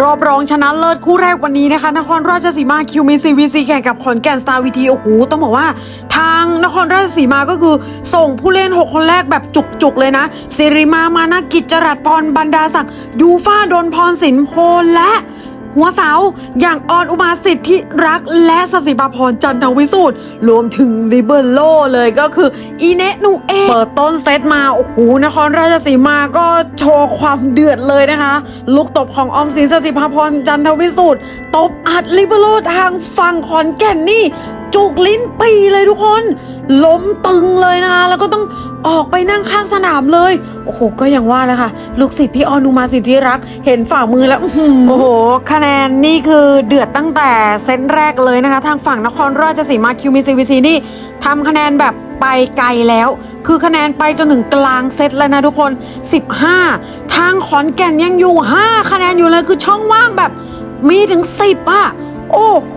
รอบรองชนะเลิศคู่แรกวันนี้นะคะ นครราชสีมาคิวมีซีวีซีแข่งกับขอนแก่นสตาร์วีทีโอ้โหต้องบอกว่า ทางนครราชสีมาก็คือส่งผู้เล่น 6 คนแรกแบบจุกๆเลยนะสิริมามานากิจจรัตพรบรรดาศักดิ์ยูฟ่าดนพรสินโพลและ หัวเสา อย่างออนอุมาสิทธิรักและสสิบาพรจันทวิสูตรรวมถึงลิเบอร์โลเลยก็คืออีเนนูเอเปิดต้นเซตมา โอ้โห นครราชสีมาก็โชว์ความเดือดเลยนะคะ ลูกตบของออมสินสสิภาพรจันทวิสูตรตบอัดลิเบอร์โลทางฝั่งขอนแก่นนี่ จุกลิ้นปีเลยทุกคน ล้มตึงเลยนะคะแล้วก็ต้องออกไปนั่งข้างสนามเลย โอ้โห ก็อย่างว่าแหละค่ะลูกศิษย์พี่ออนุมาสิทธิรัก เห็นฝ่ามือแล้วโอ้โห คะแนนนี่คือเดือดตั้งแต่เซตแรกเลยนะคะ ทางฝั่งนครราชสีมาคิวมีซีวีซีนี่ทำคะแนนแบบไปไกลแล้ว คือคะแนนไปจนถึงกลางเซตแล้วนะทุกคน 15 ทางขอนแก่นยังอยู่ 5 คะแนนอยู่เลยคือช่องว่างแบบมีถึง 10อะ โอ้โห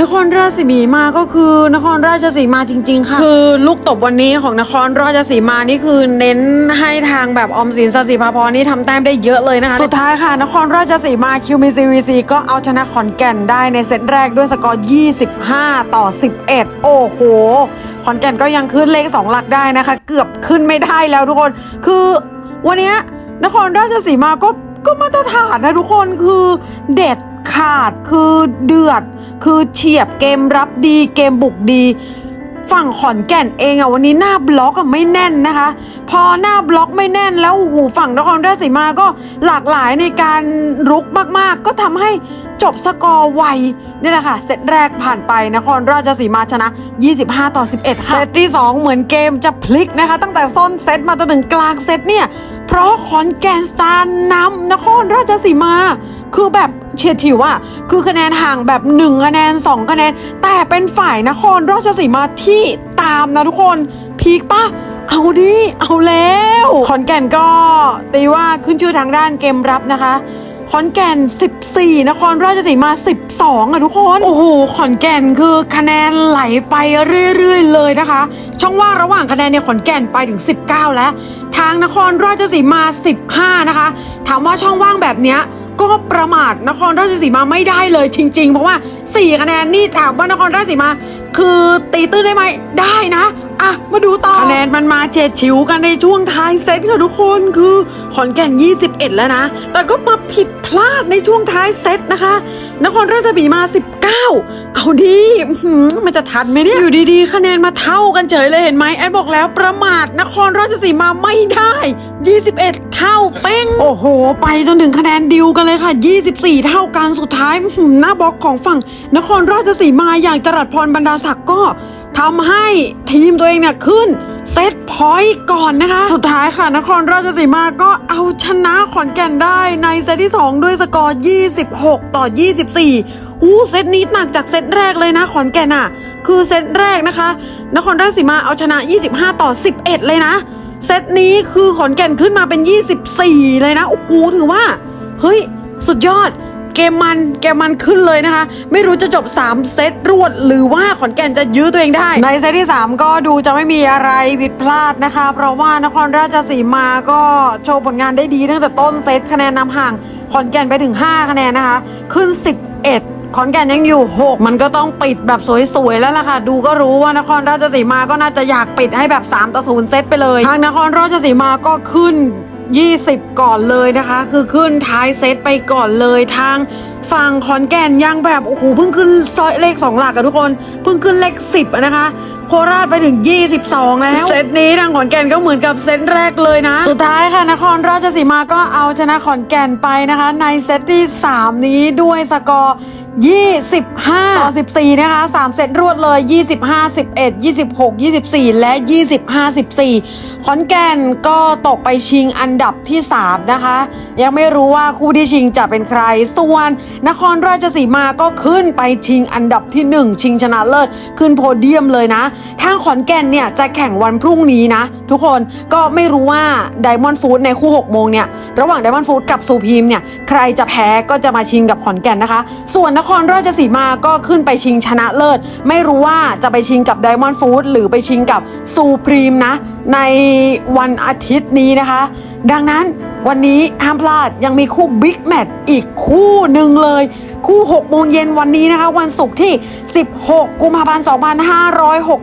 นครราชสีมาก็คือนครราชสีมาจริง ๆ ค่ะ คือลูกตบวันนี้ของนครราชสีมานี่คือเน้นให้ทางแบบออมสินสสิภาพรนี่ทำแต้มได้เยอะเลยนะคะ สุดท้ายค่ะ นครราชสีมาคิวมีซีวีซีก็เอาชนะขอนแก่นได้ในเซตแรกด้วยสกอร์ 25 ต่อ 11 โอ้โห ขอนแก่นก็ยังขึ้นเลข 2 หลักได้นะคะ เกือบขึ้นไม่ได้แล้วทุกคน คือวันเนี้ยนครราชสีมาก็ก็มาตรฐานนะทุกคนคือเด็ด ขาดคือเดือด คือเฉียบเกมรับดีเกมบุกดี ฝั่งขอนแก่นเองอะวันนี้หน้าบล็อกอะไม่แน่นนะคะ พอหน้าบล็อกไม่แน่นแล้วหูฝั่งนครราชสีมาก็หลากหลายในการรุกมากๆ ก็ทำให้จบสกอร์ไวนี่แหละค่ะ เซตแรกผ่านไปนครราชสีมาชนะ 25 ต่อ 11 ค่ะ เซตที่ 2 เหมือนเกมจะพลิกนะคะ ตั้งแต่ต้นเซตมาจนถึงกลางเซตเนี่ย เพราะขอนแก่นสตาร์นำนครราชสีมา คือแบบเฉียดฉิวอะคือคะแนนห่างแบบ1คะแนน2คะแนน แต่เป็นฝ่ายนครราชสีมาที่ตามนะทุกคนพีคปะเอาดิ เอาแล้ว ขอนแก่นก็ตีว่าขึ้นชื่อทางด้านเกมรับนะคะขอนแก่น 14 นครราชสีมา 12อะทุกคน โอ้โห ขอนแก่นคือคะแนนไหลไปเรื่อยๆ เลยนะคะ ช่องว่างระหว่างคะแนนเนี่ยขอนแก่นไปถึง 19 แล้ว ทางนครราชสีมา 15 นะคะ ถามว่าช่องว่างแบบเนี้ย ก็ประมาทนครราชสีมาไม่ได้เลยจริง ๆ เพราะว่า4คะแนนนี่ถามว่านครราชสีมา คือตีตื้นได้ไหมได้นะอะมาดูต่อคะแนนมันมาเฉียดฉิวกันในช่วงท้ายเซตค่ะทุกคนคือขอนแก่น 21 แล้วนะ แต่ก็มาผิดพลาดในช่วงท้ายเซตนะคะ นครราชสีมา 19เอาดีอื้อหือมันจะทันไหมเนี่ย อยู่ดีๆ คะแนนมาเท่ากันเฉยเลยเห็นไหมแอดบอกแล้วประมาทนครราชสีมาไม่ได้ 21 เท่าเป้ง โอ้โห ไปจนถึงคะแนนดิวกันเลยค่ะ 24 เท่ากันสุดท้ายอื้อหือหน้าบล็อกของฝั่ง นครราชสีมาอย่างจรัสพรบรรดาศักดิ์ก็ทำให้ทีมตัวเองเนี่ยขึ้นเซตพอยต์ก่อนนะคะ สุดท้ายค่ะ นครราชสีมาก็เอาชนะขอนแก่นได้ในเซตที่ 2 ด้วยสกอร์ 26 ต่อ 24 อู้เซตนี้หนักจากเซตแรกเลยนะขอนแก่นอะคือเซตแรกนะคะ นครราชสีมาเอาชนะ 25 ต่อ 11 เลยนะ เซตนี้คือขอนแก่นขึ้นมาเป็น 24 เลยนะโอ้โหถือว่า เฮ้ย สุดยอดเกมมันเกมมันขึ้นเลยนะคะ ไม่รู้จะจบ 3 เซตรวด หรือว่าขอนแก่นจะยื้อตัวเองได้ ในเซตที่ 3 ก็ดูจะไม่มีอะไรผิดพลาดนะคะ เพราะว่านครราชสีมาก็โชว์ผลงานได้ดีตั้งแต่ต้นเซตคะแนนนำห่างขอนแก่นไปถึง 5 คะแนนนะคะ ขึ้น 11 ขอนแก่นยังอยู่ 6 มันก็ต้องปิดแบบสวยๆแล้วล่ะค่ะ ดูก็รู้ว่านครราชสีมาก็น่าจะอยากปิดให้แบบ3ต่อ0เซตไปเลยทางนครราชสีมาก็ขึ้น 20 ก่อนเลยนะคะ คือขึ้นท้ายเซตไปก่อนเลยทางฝั่งขอนแก่นยังแบบโอ้โหเพิ่งขึ้นซอยเลข 2 หลักอะทุกคนเพิ่งขึ้นเลข 10อะนะคะโคราชไปถึง 22 แล้ว เซตนี้ทางขอนแก่นก็เหมือนกับเซตแรกเลยนะ สุดท้ายค่ะนครราชสีมาก็เอาชนะขอนแก่นไปนะคะ ในเซตที่ 3 นี้ด้วยสกอร์ 25 ต่อ 14 นะคะ 3 เซตรวดเลย 25 11 26 24 และ 25 14 ขอนแก่นก็ตกไปชิงอันดับที่ 3 นะคะ ยังไม่รู้ว่าคู่ที่ชิงจะเป็นใคร ส่วนนครราชสีมาก็ขึ้นไปชิงอันดับที่ 1 ชิงชนะเลิศ ขึ้นโพเดียมเลยนะ ทางขอนแก่นเนี่ยจะแข่งวันพรุ่งนี้นะ ทุกคนก็ไม่รู้ว่าไดมอนด์ฟู้ดในคู่ 6 โมงเนี่ย ระหว่างไดมอนด์ฟู้ดกับซูพีมเนี่ย ใครจะแพ้ก็จะมาชิงกับขอนแก่นนะคะ ส่วนนครราชสีมาก็ขึ้นไปชิงชนะเลิศ ไม่รู้ว่าจะไปชิงกับไดมอนด์ฟู้ดหรือไปชิงกับซูพรีมนะ ในวันอาทิตย์นี้นะคะ ดังนั้นวันนี้ห้ามพลาดยังมีคู่บิ๊กแมตช์อีกคู่หนึ่งเลย คู่ 6 โมงเย็นวันนี้นะคะ วันศุกร์ที่ 16 กุมภาพันธ์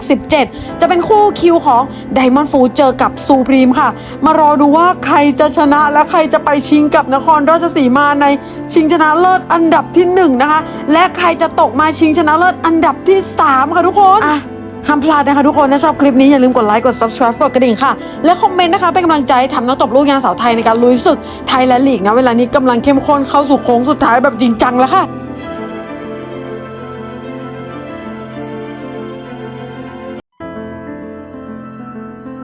2567 จะเป็นคู่คิวของไดมอนด์ฟูเจอกับซูพรีมค่ะ มารอดูว่าใครจะชนะและใครจะไปชิงกับนครราชสีมาในชิงชนะเลิศอันดับที่ 1 นะคะ และใครจะตกมาชิงชนะเลิศอันดับที่ 3 ค่ะทุกคนอะ ห้ามพลาดนะคะทุกคนถ้าชอบคลิปนี้อย่าลืมกดไลค์กด subscribe กดกระดิ่งค่ะ และคอมเมนต์นะคะเป็นกำลังใจทำนักตบลูกยางสาวไทยในการลุยศึกไทยและลีกนะเวลานี้กำลังเข้มข้นเข้าสู่โค้งสุดท้ายแบบจริงจังแล้วค่ะ